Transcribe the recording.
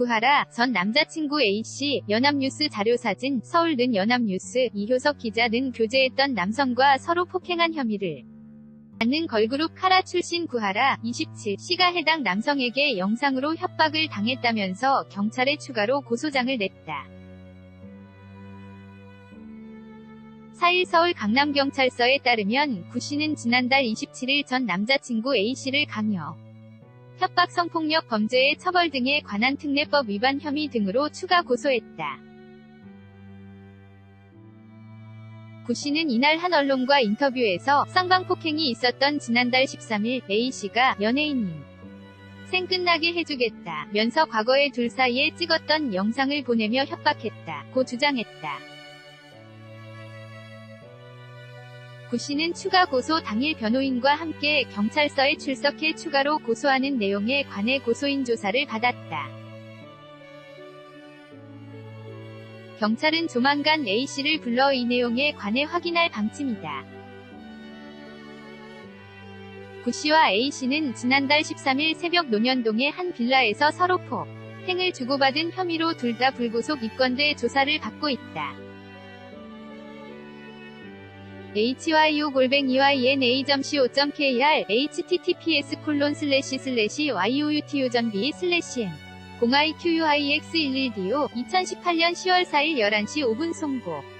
구하라. 전 남자친구 A씨 연합뉴스 자료사진 서울는 연합뉴스 이효석 기자는 교제했던 남성과 서로 폭행한 혐의를. 받는 걸그룹 카라 출신 구하라. 27씨가 해당 남성에게 영상으로 협박을 당했다면서 경찰에 추가로 고소장을 냈다. 4일 서울 강남경찰서에 따르면 구 씨는 지난달 27일 전 남자친구 A씨를 강요, 협박 성폭력 범죄의 처벌 등에 관한 특례법 위반 혐의 등으로 추가 고소했다. 구 씨는 이날 한 언론과 인터뷰에서 쌍방폭행이 있었던 지난달 13일 A씨가 연예인님 생 끝나게 해주겠다 면서 과거에 둘 사이에 찍었던 영상을 보내며 협박했다 고 주장했다. 구 씨는 추가 고소 당일 변호인과 함께 경찰서에 출석해 추가로 고소하는 내용에 관해 고소인 조사를 받았다. 경찰은 조만간 A씨를 불러 이 내용에 관해 확인할 방침이다. 구 씨와 A씨는 지난달 13일 새벽 논현동의 한 빌라에서 서로 폭, 행을 주고받은 혐의로 둘 다 불구속 입건돼 조사를 받고 있다. hyo-ina.co.kr https 콜론 슬래시 슬래시 yuutu.b 슬래시 m 0iqux11do 2018년 10월 4일 11시 5분 송고